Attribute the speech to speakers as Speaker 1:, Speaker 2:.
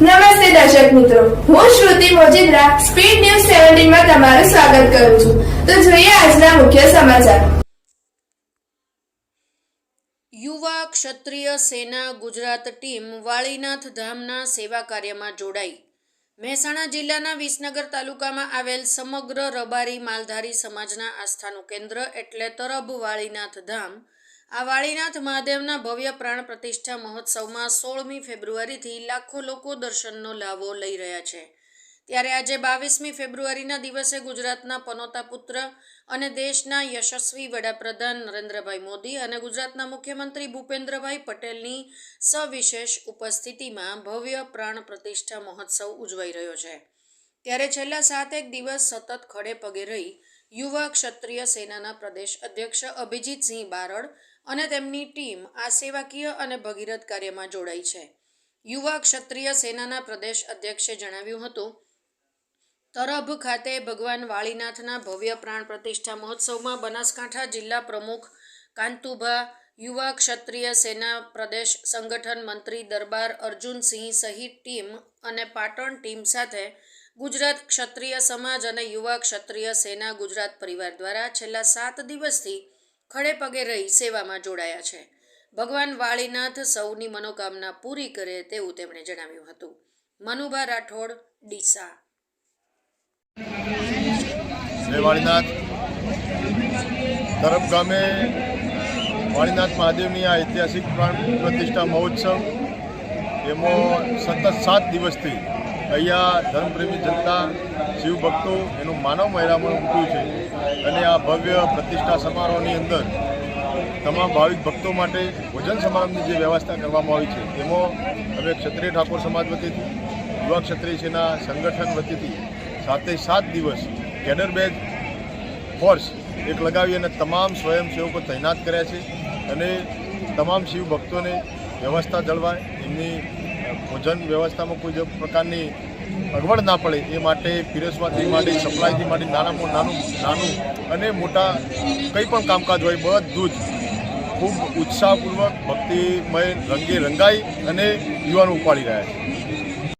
Speaker 1: નમસ્તે દર્શક મિત્રો. હું શ્રુતિ મોજીદ્રા, સ્પીડ ન્યૂઝ સેવન્ટીનમાં તમારું સ્વાગત કરું છું. તો જોઈએ આજના મુખ્ય સમાચાર.
Speaker 2: યુવા ક્ષત્રિય સેના ગુજરાત ટીમ વાળીનાથ ધામના સેવા કાર્યમાં જોડાઈ. મહેસાણા જિલ્લાના વિસનગર તાલુકામાં આવેલ સમગ્ર રબારી માલધારી સમાજના આસ્થાનું કેન્દ્ર એટલે તરબ વાળીનાથ ધામ આ વાળીનાથ મહાદેવના ભવ્ય પ્રાણ પ્રતિષ્ઠા મહોત્સવમાં સોળમી ફેબ્રુઆરીથી લાખો લોકો દર્શનનો લાવો લઈ રહ્યા છે. ત્યારે આજે બાવીસમી ફેબ્રુઆરીના દિવસે ગુજરાતના પનોતા પુત્ર અને દેશના યશસ્વી વડાપ્રધાન નરેન્દ્રભાઈ મોદી અને ગુજરાતના મુખ્યમંત્રી ભૂપેન્દ્રભાઈ પટેલની સવિશેષ ઉપસ્થિતિમાં ભવ્ય પ્રાણ પ્રતિષ્ઠા મહોત્સવ ઉજવાઈ રહ્યો છે. ત્યારે છેલ્લા સાતેક દિવસ સતત ખડે પગે રહી યુવા ક્ષત્રિય સેનાના પ્રદેશ અધ્યક્ષ અભિજીતસિંહ બારડ અને તેમની ટીમ આ સેવાકીય અને ભગીરથ કાર્યમાં જોડાઈ છે. યુવા ક્ષત્રિય સેનાના પ્રદેશ અધ્યક્ષે જણાવ્યું હતું, તરભ ખાતે ભગવાન વાળીનાથના ભવ્ય પ્રાણ પ્રતિષ્ઠા મહોત્સવમાં બનાસકાંઠા જિલ્લા પ્રમુખ કાંતુભા, યુવા ક્ષત્રિય સેના પ્રદેશ સંગઠન મંત્રી દરબાર અર્જુનસિંહ સહિત ટીમ અને પાટણ ટીમ સાથે ગુજરાત ક્ષત્રિય સમાજ અને યુવા ક્ષત્રિય સેના ગુજરાત પરિવાર દ્વારા છેલ્લા સાત દિવસથી ખડે પગે રહી સેવામાં જોડાયા છે. ભગવાન વાળીનાથ સૌની મનોકામના પૂરી કરે તેવું તેમણે જણાવ્યું હતું. મનુભા રાઠોડ, ડીસા.
Speaker 3: તરફ ગામે વાણીનાથ મહાદેવની આ ઐતિહાસિક પ્રાણ પ્રતિષ્ઠા મહોત્સવ, એમાં સતત સાત દિવસથી અહીંયા ધર્મપ્રેમી જનતા શિવભક્તો એનું માનવ મહેરામણ ઉમટ્યું છે. અને આ ભવ્ય પ્રતિષ્ઠા સમારોહની અંદર તમામ ભાવિક ભક્તો માટે ભોજન સમારંભની જે વ્યવસ્થા કરવામાં આવી છે, તેમાં અમે ક્ષત્રિય ઠાકોર સમાજ વતીથી, યુવા ક્ષત્રિય સેના સંગઠન વતીથી સાતે સાત દિવસ કેડર બેચ ફોર્સ એક લગાવી અને તમામ સ્વયંસેવકો તૈનાત કર્યા છે. અને તમામ શિવ ભક્તોને વ્યવસ્થા જળવાય, એમની ભોજન વ્યવસ્થામાં કોઈ પ્રકારની અગવડ ના પડે એ માટે પીરસવાથી માંડી સપ્લાયથી માંડી નાનામાં નાનું નાનું અને મોટા કંઈ પણ કામકાજ હોય, બધું જ ખૂબ ઉત્સાહપૂર્વક, ભક્તિમય રંગે રંગાઈ અને યુવાનો ઉપાડી રહ્યા છે.